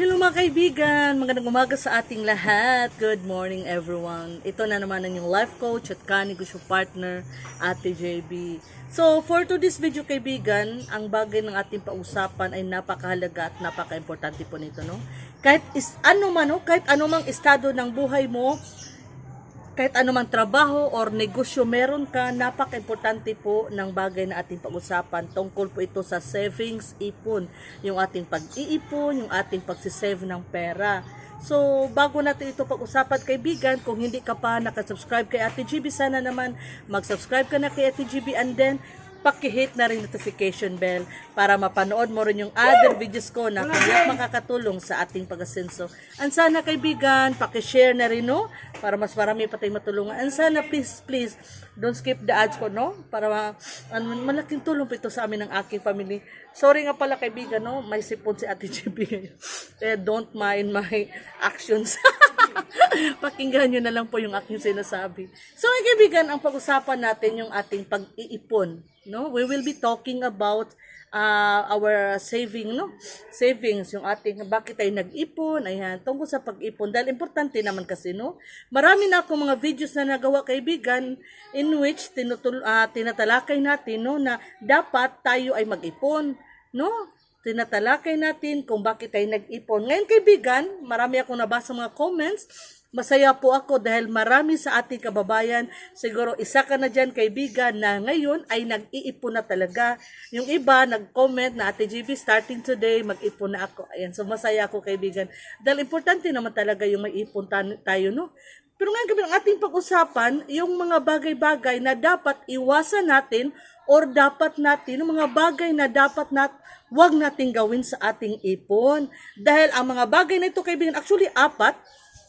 Hello mga kaibigan! Magandang umaga sa ating lahat. Good morning everyone. Ito na naman ang life coach at kanigusyo partner, Ate JB. So, for today's video kaibigan, ang bagay ng ating pausapan ay napakahalaga at napaka-importante po nito, no? Kahit is, ano man, no? Kahit anumang estado ng buhay mo, kahit anumang trabaho or negosyo meron ka, napaka-importante po ng bagay na ating pag-usapan. Tungkol po ito sa savings, ipon. Yung ating pag-iipon, yung ating pagsisave ng pera. So, bago natin ito pag-usapan, kaibigan, kung hindi ka pa nakasubscribe kay Ate GB, sana naman mag-subscribe ka na kay Ate GB and then paki-hit na rin notification bell para mapanood mo rin yung other videos ko na kaya makakatulong sa ating pag-asenso. And sana kaibigan, paki-share na rin no para mas marami pa tayong matulungan. And sana please, please, don't skip the ads ko no para ano, malaking tulong po ito sa amin ng aking family. Sorry nga pala kaibigan no, may sipon si Ate GB. eh, don't mind my actions. Pakinggan nyo na lang po yung aking sinasabi. So, kaibigan, ang pag-usapan natin yung ating pag-iipon. No? We will be talking about uh, our saving, no? Savings, yung ating, bakit tayo nag-ipon, ayan, tungkol sa pag-ipon. Dahil importante naman kasi, no? Marami na akong mga videos na nagawa, kaibigan, in which tinutul, ah, tinatalakay natin, no, na dapat tayo ay mag-ipon, no? tinatalakay natin kung bakit tayo nag-ipon. Ngayon kaibigan, marami akong nabasa mga comments. Masaya po ako dahil marami sa ating kababayan, siguro isa ka na dyan kaibigan na ngayon ay nag-iipon na talaga. Yung iba nag-comment na Ate GB starting today, mag-ipon na ako. Ayan, so masaya ako kaibigan. Dahil importante naman talaga yung may ipon tan- tayo, no? Pero ngayon gabi ang ating pag-usapan, yung mga bagay-bagay na dapat iwasan natin or dapat natin, yung mga bagay na dapat nat wag nating gawin sa ating ipon. Dahil ang mga bagay na ito, kaibigan, actually apat,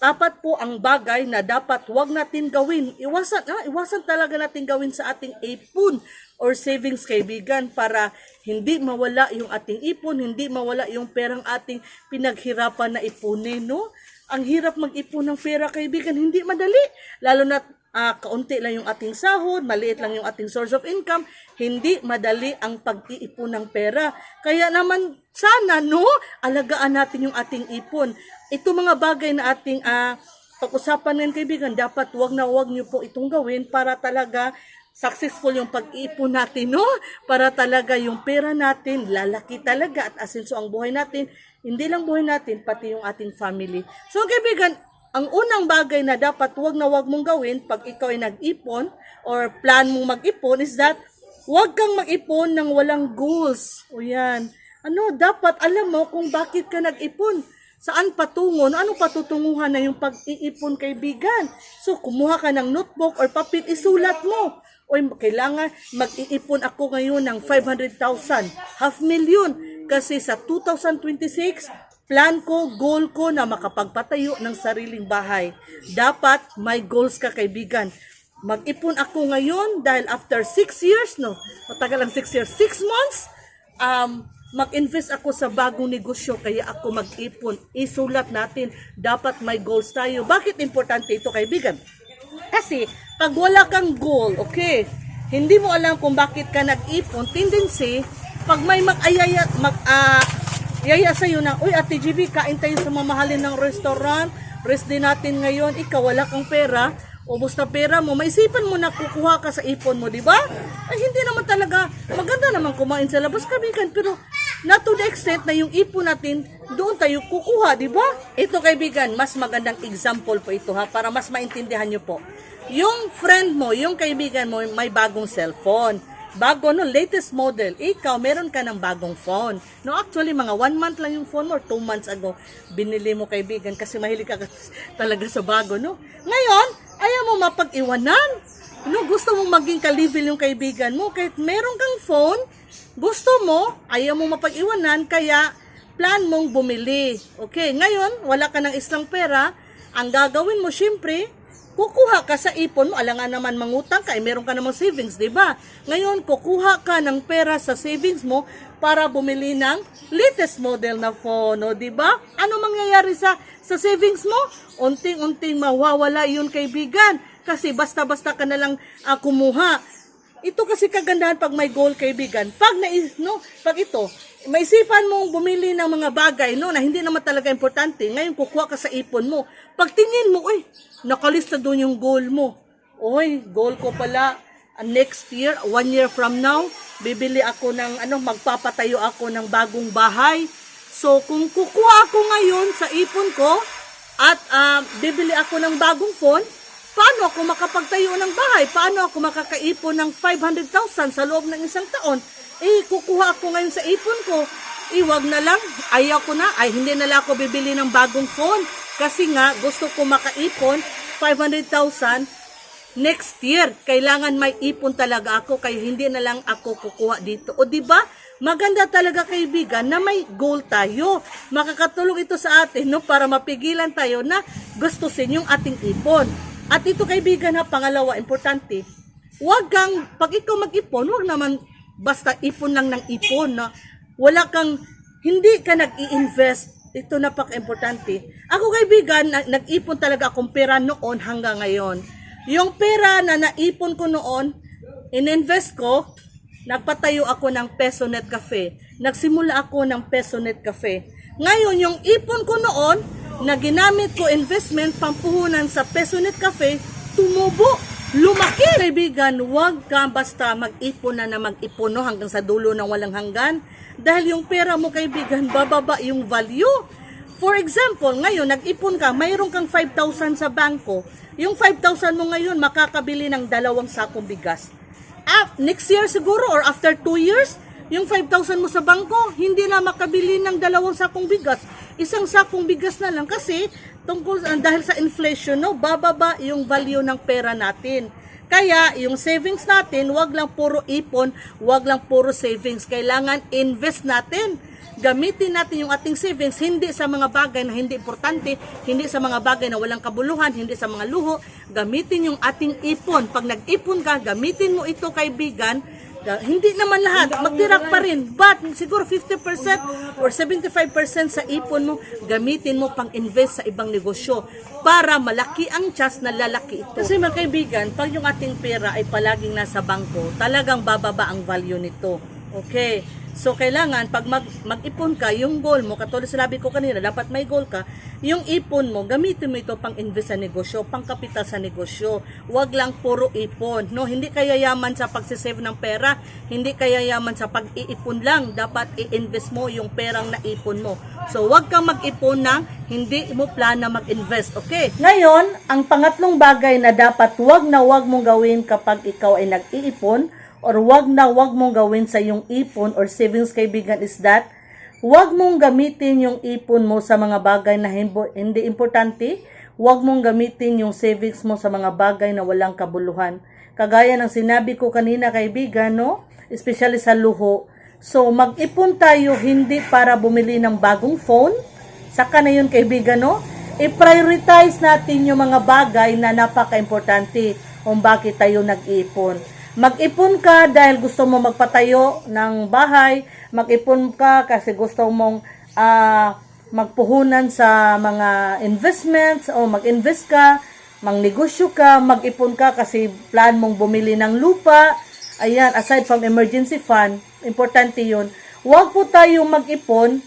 apat po ang bagay na dapat wag natin gawin. Iwasan, ah, iwasan talaga natin gawin sa ating ipon or savings kaibigan para hindi mawala yung ating ipon, hindi mawala yung perang ating pinaghirapan na ipunin, no? Ang hirap mag-ipon ng pera kaibigan, hindi madali. Lalo na ah, kaunti lang yung ating sahod, maliit lang yung ating source of income, hindi madali ang pag-iipon ng pera. Kaya naman sana no, alagaan natin yung ating ipon. Ito mga bagay na ating ah, pag-usapan ngayon kaibigan, dapat wag na wag niyo po itong gawin para talaga successful yung pag-ipon natin, no? Para talaga yung pera natin, lalaki talaga at asenso ang buhay natin. Hindi lang buhay natin, pati yung ating family. So, kaibigan, ang unang bagay na dapat wag na wag mong gawin pag ikaw ay nag-ipon or plan mong mag-ipon is that wag kang mag-ipon ng walang goals. O yan. Ano, dapat alam mo kung bakit ka nag-ipon. Saan patungo? No, Anong patutunguhan na yung pag-iipon kaibigan? So, kumuha ka ng notebook or papel, isulat mo. O kailangan mag-iipon ako ngayon ng 500,000, half million. Kasi sa 2026, plan ko, goal ko na makapagpatayo ng sariling bahay. Dapat may goals ka kaibigan. Mag-ipon ako ngayon dahil after 6 years, no? Matagal ang 6 years. 6 months, um, mag-invest ako sa bagong negosyo kaya ako mag-ipon. Isulat natin, dapat may goals tayo. Bakit importante ito kaibigan? Kasi, pag wala kang goal, okay, hindi mo alam kung bakit ka nag-ipon, tendency, pag may mag-ayaya, mag, ah, yaya sa'yo na, uy, Ate GB, kain tayo sa mamahalin ng restaurant, rest din natin ngayon, ikaw wala kang pera, ubos na pera mo, maisipan mo na kukuha ka sa ipon mo, di ba? Ay, hindi naman talaga, maganda naman kumain sa labas kaibigan, pero not to the extent na yung ipon natin, doon tayo kukuha, di ba? Ito kaibigan, mas magandang example po ito ha, para mas maintindihan nyo po. Yung friend mo, yung kaibigan mo, may bagong cellphone. Bago, no, latest model. Ikaw, meron ka ng bagong phone. No, actually, mga one month lang yung phone mo, or two months ago, binili mo kaibigan kasi mahilig ka talaga sa bago, no? Ngayon, ayaw mo mapag-iwanan. No, gusto mong maging ka-level yung kaibigan mo. Kahit meron kang phone, gusto mo, ayaw mo mapag-iwanan, kaya plan mong bumili. Okay, ngayon, wala ka ng islang pera, ang gagawin mo, syempre, kukuha ka sa ipon mo, alangan naman mangutang ka, eh, meron ka namang savings, di ba? Ngayon, kukuha ka ng pera sa savings mo para bumili ng latest model na phone, o, di ba? Ano mangyayari sa sa savings mo? Unting-unting mawawala yun, kaibigan. Kasi basta-basta ka na lang ah, kumuha Ito kasi kagandahan pag may goal kaibigan. Pag na no, pag ito, maisipan mong bumili ng mga bagay no na hindi naman talaga importante. Ngayon kukuha ka sa ipon mo. Pagtingin mo, uy, nakalista doon yung goal mo. Uy, goal ko pala uh, next year, one year from now, bibili ako ng ano, magpapatayo ako ng bagong bahay. So kung kukuha ako ngayon sa ipon ko at ah, bibili ako ng bagong phone, Paano ako makapagtayo ng bahay? Paano ako makakaipon ng 500,000 sa loob ng isang taon? Eh, kukuha ako ngayon sa ipon ko. Iwag na lang. Ayaw ko na. Ay, hindi na lang ako bibili ng bagong phone. Kasi nga, gusto ko makaipon 500,000 next year. Kailangan may ipon talaga ako kaya hindi na lang ako kukuha dito. O di ba? Maganda talaga kaibigan na may goal tayo. Makakatulong ito sa atin no para mapigilan tayo na gustusin yung ating ipon. At ito kaibigan ha, pangalawa, importante. Huwag kang, pag ikaw mag-ipon, huwag naman basta ipon lang ng ipon na wala kang, hindi ka nag-i-invest. Ito napaka-importante. Ako kaibigan, na- nag-ipon talaga akong pera noon hanggang ngayon. Yung pera na naipon ko noon, ininvest ko, nagpatayo ako ng Pesonet Cafe. Nagsimula ako ng Pesonet Cafe. Ngayon, yung ipon ko noon, na ginamit ko investment pampuhunan sa Pesonet Cafe, tumubo, lumaki. Kaibigan, huwag ka basta mag-ipon na na mag-ipon no, hanggang sa dulo ng walang hanggan. Dahil yung pera mo, kaibigan, bababa yung value. For example, ngayon, nag-ipon ka, mayroon kang 5,000 sa bangko. Yung 5,000 mo ngayon, makakabili ng dalawang sakong bigas. Ah, next year siguro or after 2 years, yung 5,000 mo sa bangko, hindi na makabili ng dalawang sakong bigas. Isang sakong bigas na lang kasi tungkol ah, dahil sa inflation, no, bababa yung value ng pera natin. Kaya yung savings natin, wag lang puro ipon, wag lang puro savings. Kailangan invest natin. Gamitin natin yung ating savings hindi sa mga bagay na hindi importante, hindi sa mga bagay na walang kabuluhan, hindi sa mga luho. Gamitin yung ating ipon. Pag nag-ipon ka, gamitin mo ito kaibigan hindi naman lahat, magtirak pa rin. But siguro 50% or 75% sa ipon mo, gamitin mo pang invest sa ibang negosyo para malaki ang chance na lalaki ito. Kasi mga kaibigan, pag yung ating pera ay palaging nasa bangko, talagang bababa ang value nito. Okay? So, kailangan, pag mag, mag-ipon ka, yung goal mo, katulad sinabi ko kanina, dapat may goal ka, yung ipon mo, gamitin mo ito pang invest sa negosyo, pang kapital sa negosyo. Huwag lang puro ipon. No? Hindi kaya yaman sa pagsisave ng pera, hindi kaya yaman sa pag-iipon lang. Dapat i-invest mo yung perang naipon mo. So, huwag kang mag-ipon ng hindi mo plan na mag-invest. Okay? Ngayon, ang pangatlong bagay na dapat huwag na huwag mong gawin kapag ikaw ay nag-iipon, or wag na wag mong gawin sa yung ipon or savings kaibigan is that wag mong gamitin yung ipon mo sa mga bagay na hindi importante. Wag mong gamitin yung savings mo sa mga bagay na walang kabuluhan. Kagaya ng sinabi ko kanina kaibigan, no? Especially sa luho. So, mag-ipon tayo hindi para bumili ng bagong phone. Saka na yun kaibigan, no? I-prioritize natin yung mga bagay na napaka-importante kung bakit tayo nag-ipon. Mag-ipon ka dahil gusto mo magpatayo ng bahay. Mag-ipon ka kasi gusto mong ah, magpuhunan sa mga investments o mag-invest ka, mangnegosyo ka, mag-ipon ka kasi plan mong bumili ng lupa. Ayan, aside from emergency fund, importante yun. Huwag po tayong mag-ipon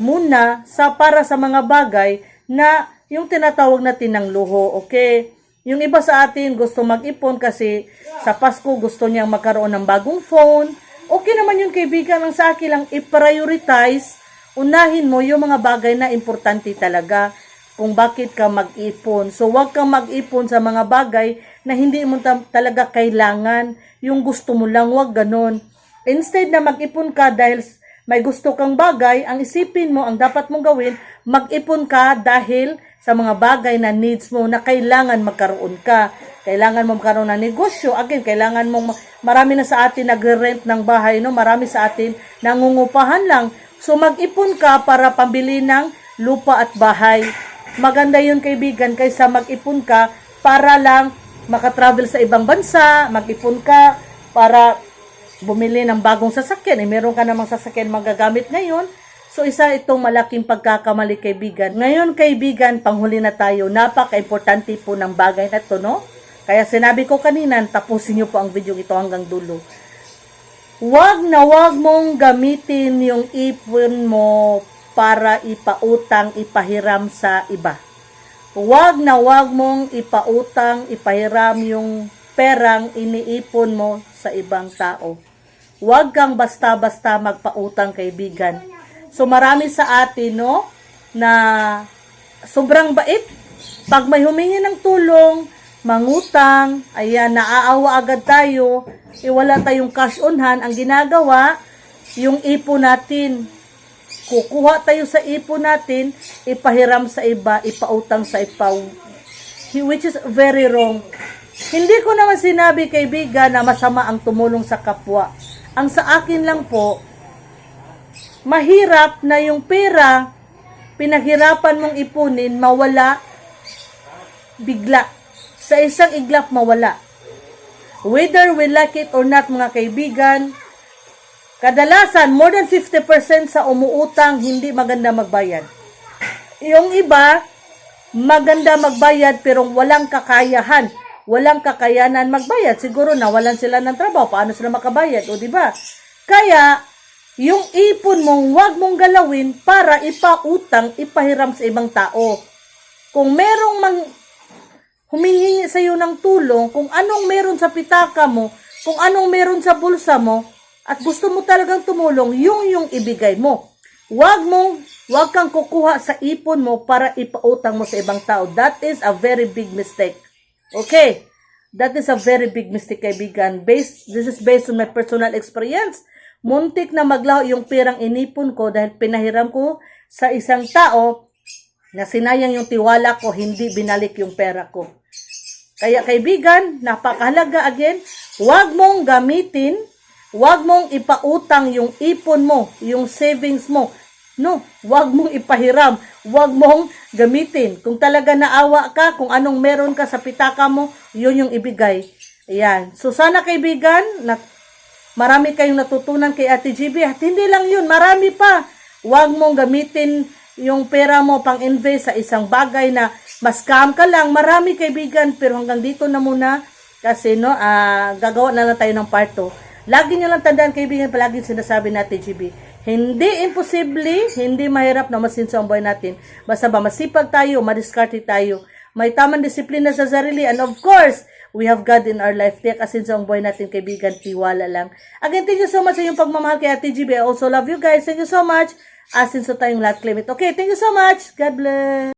muna sa para sa mga bagay na yung tinatawag natin ng luho, okay? Yung iba sa atin gusto mag-ipon kasi sa Pasko gusto niyang magkaroon ng bagong phone. Okay naman yun kaibigan, ang sa akin lang i-prioritize, unahin mo yung mga bagay na importante talaga kung bakit ka mag-ipon. So, wag kang mag-ipon sa mga bagay na hindi mo ta- talaga kailangan. Yung gusto mo lang, wag ganon. Instead na mag-ipon ka dahil may gusto kang bagay, ang isipin mo, ang dapat mong gawin, mag-ipon ka dahil sa mga bagay na needs mo na kailangan magkaroon ka. Kailangan mo magkaroon ng negosyo. Again, kailangan mo, marami na sa atin nagre-rent ng bahay, no? Marami sa atin nangungupahan lang. So, mag-ipon ka para pambili ng lupa at bahay. Maganda yun, kaibigan, kaysa mag-ipon ka para lang makatravel sa ibang bansa, mag-ipon ka para bumili ng bagong sasakyan. Eh, meron ka namang sasakyan magagamit ngayon. So, isa itong malaking pagkakamali, kaibigan. Ngayon, kaibigan, panghuli na tayo. Napaka-importante po ng bagay na to, no? Kaya sinabi ko kanina, tapusin niyo po ang video ito hanggang dulo. Huwag na huwag mong gamitin yung ipon mo para ipautang, ipahiram sa iba. Huwag na huwag mong ipautang, ipahiram yung perang iniipon mo sa ibang tao. Huwag kang basta-basta magpautang kaibigan. So marami sa atin, no, na sobrang bait. Pag may humingi ng tulong, mangutang, ayan, naaawa agad tayo, eh, wala tayong cash on hand, ang ginagawa, yung ipon natin, kukuha tayo sa ipon natin, ipahiram sa iba, ipautang sa ipa, which is very wrong. Hindi ko naman sinabi kaibigan na masama ang tumulong sa kapwa. Ang sa akin lang po, mahirap na yung pera, pinaghirapan mong ipunin, mawala bigla. Sa isang iglap, mawala. Whether we like it or not, mga kaibigan, kadalasan, more than 50% sa umuutang, hindi maganda magbayad. Yung iba, maganda magbayad pero walang kakayahan, walang kakayanan magbayad. Siguro nawalan sila ng trabaho, paano sila makabayad, o di ba? Kaya, yung ipon mong wag mong galawin para ipautang, ipahiram sa ibang tao. Kung merong mang humihingi sa iyo ng tulong, kung anong meron sa pitaka mo, kung anong meron sa bulsa mo, at gusto mo talagang tumulong, yung yung ibigay mo. Huwag mong, huwag kang kukuha sa ipon mo para ipautang mo sa ibang tao. That is a very big mistake. Okay? That is a very big mistake, kaibigan. Based, this is based on my personal experience. Muntik na maglaho yung perang inipon ko dahil pinahiram ko sa isang tao na sinayang yung tiwala ko, hindi binalik yung pera ko. Kaya kaibigan, napakahalaga again, huwag mong gamitin, huwag mong ipautang yung ipon mo, yung savings mo. No, huwag mong ipahiram, huwag mong gamitin. Kung talaga naawa ka, kung anong meron ka sa pitaka mo, yun yung ibigay. Ayan. So sana kaibigan, marami kayong natutunan kay Ate GB. At hindi lang yun, marami pa. Huwag mong gamitin yung pera mo pang invest sa isang bagay na mas scam ka lang. Marami kaibigan, pero hanggang dito na muna. Kasi no, ah, gagawa na lang tayo ng part 2. Lagi nyo lang tandaan kaibigan, palagi sinasabi natin GB. Hindi imposible, hindi mahirap na masinso ang buhay natin. Basta ba masipag tayo, madiskarte tayo, may tamang disiplina sa sarili, and of course, we have God in our life. Tiyak asinso ang buhay natin, kaibigan, tiwala lang. Again, thank you so much sa inyong pagmamahal kay Ate GB. I also love you guys. Thank you so much. Asinso tayong lahat, claim it. Okay, thank you so much. God bless.